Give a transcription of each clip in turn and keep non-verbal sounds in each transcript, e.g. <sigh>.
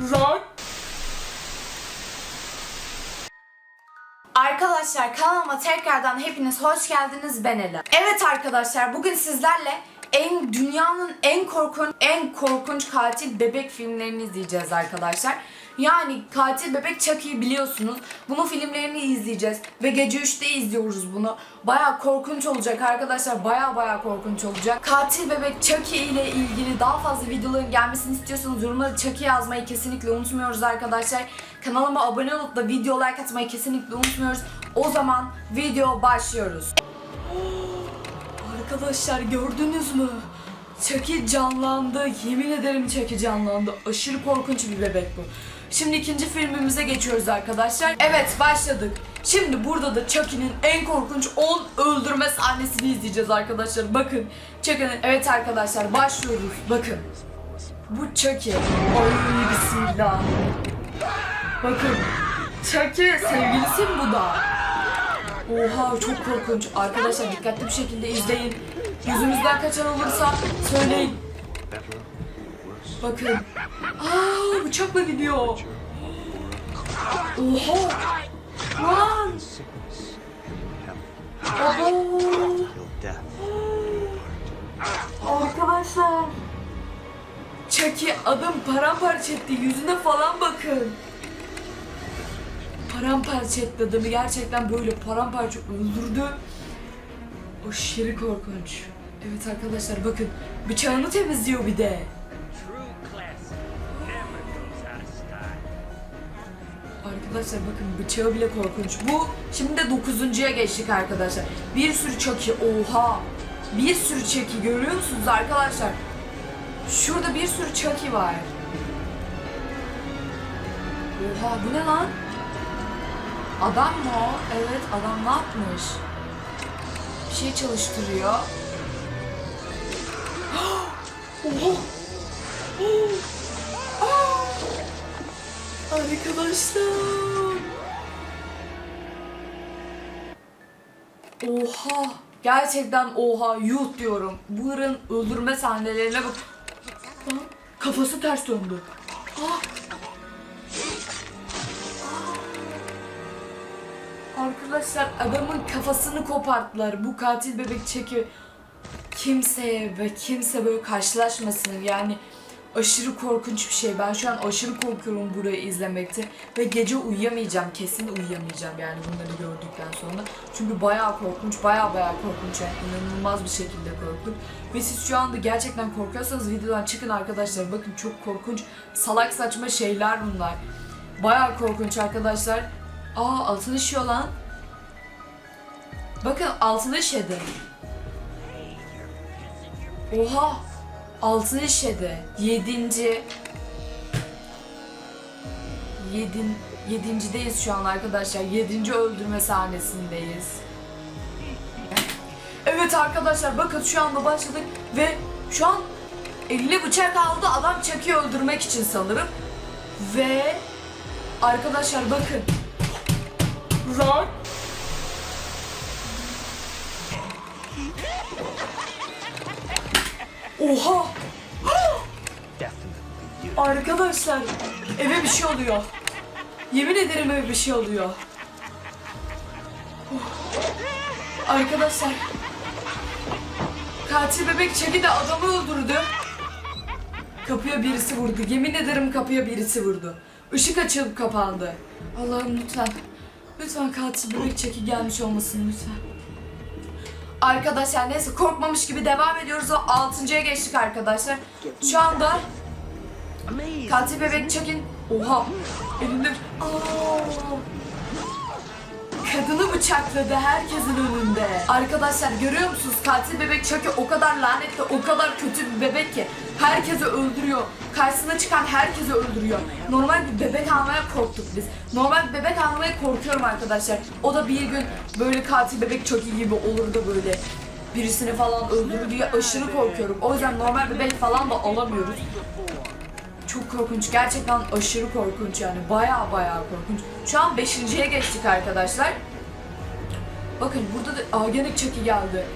Run. Arkadaşlar kanalıma tekrardan hepiniz hoş geldiniz ben Ela. Evet arkadaşlar bugün sizlerle en dünyanın en korkunç en korkunç katil bebek filmlerini izleyeceğiz arkadaşlar. Yani katil bebek Chucky'yi biliyorsunuz. Bunun filmlerini izleyeceğiz ve gece 3'te izliyoruz bunu. Baya korkunç olacak arkadaşlar. Baya baya korkunç olacak. Katil bebek Chucky ile ilgili daha fazla videoların gelmesini istiyorsanız yorumlara Chucky yazmayı kesinlikle unutmuyoruz arkadaşlar. Kanalıma abone olup da video like atmayı kesinlikle unutmuyoruz. O zaman video başlıyoruz. Arkadaşlar gördünüz mü? Chucky canlandı. Yemin ederim Chucky canlandı. Aşırı korkunç bir bebek bu. Şimdi ikinci filmimize geçiyoruz arkadaşlar. Evet başladık. Şimdi burada da Chucky'nin en korkunç 10 öldürme sahnesini izleyeceğiz arkadaşlar. Bakın Chucky'nin... Evet arkadaşlar başlıyoruz. Bakın. Bu Chucky. Ay bismillah. Bakın. Chucky sevgilisi mi bu da? Oha çok korkunç. Arkadaşlar dikkatli bir şekilde izleyin. Yüzümüzden kaçan olursa söyleyin. Bakın. Aa bıçakla gidiyor. Oha. Lan. Arkadaşlar. Chucky adam paramparça etti. Yüzüne falan bakın. Paramparça etti adamı. Gerçekten böyle paramparça öldürdü. Aşırı korkunç. Evet arkadaşlar bakın. Bıçağını temizliyor bir de. Arkadaşlar bakın bıçağı bile korkunç. Bu şimdi de dokuzuncuya geçtik arkadaşlar. Bir sürü çaki oha. Bir sürü çaki görüyor musunuz arkadaşlar? Şurada bir sürü çaki var. Oha bu ne lan? Adam mı o? Evet adam ne yapmış? Bir şey çalıştırıyor. <gasps> Oha! <gasps> Arkadaşlar. Oha. Gerçekten oha yuh diyorum. Bunların öldürme sahnelerine bak. Kafası ters döndü. Ah. Arkadaşlar adamın kafasını koparttılar. Bu katil bebek çeki kimseye ve kimse böyle karşılaşmasın. Yani aşırı korkunç bir şey. Ben şu an aşırı korkuyorum burayı izlemekte. Ve gece uyuyamayacağım. Kesin uyuyamayacağım yani bunları gördükten sonra. Çünkü bayağı korkunç, bayağı bayağı korkunç yani inanılmaz bir şekilde korkunç. Ve siz şu anda gerçekten korkuyorsanız videodan çıkın arkadaşlar. Bakın çok korkunç, salak saçma şeyler bunlar. Bayağı korkunç arkadaşlar. Aa altın işiyor lan. Bakın altın işedi. Oha! Altın işedi. Yedinci. Yedin, yedincideyiz şu an arkadaşlar. Yedinci öldürme sahnesindeyiz. Evet arkadaşlar bakın şu anda başladık ve şu an eline bıçak aldı adam Chucky'yi öldürmek için sanırım. Ve arkadaşlar bakın. Run. Oha! Arkadaşlar eve bir şey oluyor. Yemin ederim eve bir şey oluyor. Oh. Arkadaşlar katil bebek Çeki de adamı öldürdü. Kapıya birisi vurdu. Yemin ederim kapıya birisi vurdu. Işık açılıp kapandı. Allah'ım lütfen. Lütfen katil bebek Çeki gelmiş olmasın lütfen. Arkadaşlar neyse korkmamış gibi devam ediyoruz. O 6.ya geçtik arkadaşlar. Şu anda Katil bebek Chuck'in oha elinde Aa! Kadını bıçakladı herkesin önünde. Arkadaşlar görüyor musunuz? Katil bebek Chucky o kadar lanetli, o kadar kötü bir bebek ki herkesi öldürüyor. Karşısına çıkan herkesi öldürüyor. Normal bir bebek almaya korktuk biz. Normal bir bebek almaya korkuyorum arkadaşlar. O da bir gün böyle katil bebek Chucky gibi olur da böyle birisini falan öldürür diye aşırı korkuyorum. O yüzden normal bebek falan da alamıyoruz. Çok korkunç. Gerçekten aşırı korkunç yani. Baya baya korkunç. Şu an 5.ye geçtik arkadaşlar. Bakın burada da Agenik Chucky geldi.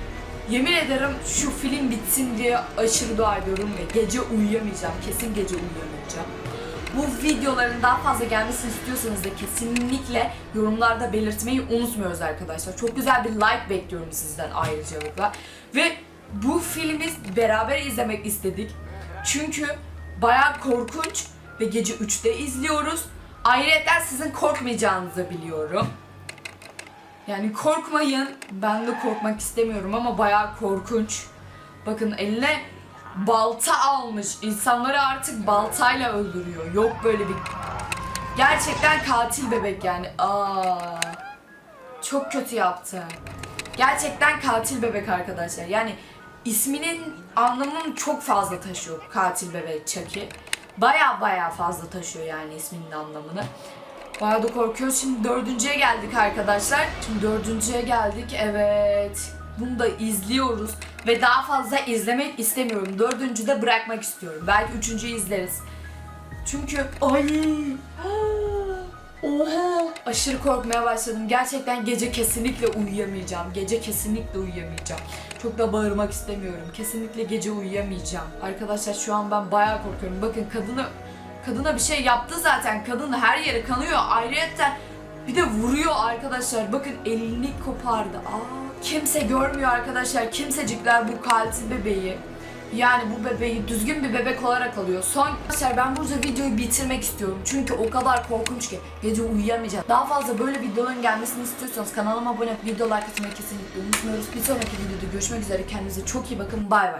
Yemin ederim şu film bitsin diye aşırı dua ediyorum ve gece uyuyamayacağım. Kesin gece uyuyamayacağım. bu videoların daha fazla gelmesini istiyorsanız da kesinlikle yorumlarda belirtmeyi unutmuyoruz arkadaşlar. Çok güzel bir like bekliyorum sizden ayrıcalıkla. Ve bu filmi beraber izlemek istedik. Çünkü bayağı korkunç ve gece 3'te izliyoruz. Ayrıca sizin korkmayacağınızı biliyorum. Yani korkmayın. Ben de korkmak istemiyorum ama bayağı korkunç. Bakın eline balta almış. İnsanları artık baltayla öldürüyor. Yok böyle bir... Gerçekten katil bebek yani. Aa, çok kötü yaptı. Gerçekten katil bebek arkadaşlar. Yani isminin anlamını çok fazla taşıyor katil bebek Chucky. Baya baya fazla taşıyor yani isminin anlamını. Bayağı da korkuyoruz. Şimdi dördüncüye geldik arkadaşlar. Şimdi dördüncüye geldik. Evet. Bunu da izliyoruz. Ve daha fazla izlemek istemiyorum. Dördüncüde bırakmak istiyorum. Belki üçüncüyü izleriz. Çünkü ay Oha! Aşırı korkmaya başladım. Gerçekten gece kesinlikle uyuyamayacağım. Gece kesinlikle uyuyamayacağım. Çok da bağırmak istemiyorum. Kesinlikle gece uyuyamayacağım. Arkadaşlar şu an ben bayağı korkuyorum. Bakın kadını kadına bir şey yaptı zaten. Kadın her yeri kanıyor. Ayrıca bir de vuruyor arkadaşlar. Bakın elini kopardı. Aa, kimse görmüyor arkadaşlar. Kimsecikler bu katil bebeği. Yani bu bebeği düzgün bir bebek olarak alıyor. Son arkadaşlar ben burada videoyu bitirmek istiyorum. Çünkü o kadar korkunç ki gece uyuyamayacağım. Daha fazla böyle videoların gelmesini istiyorsanız kanalıma abone olup video like atmayı kesinlikle unutmuyoruz. Bir sonraki videoda görüşmek üzere. Kendinize çok iyi bakın. Bay bay.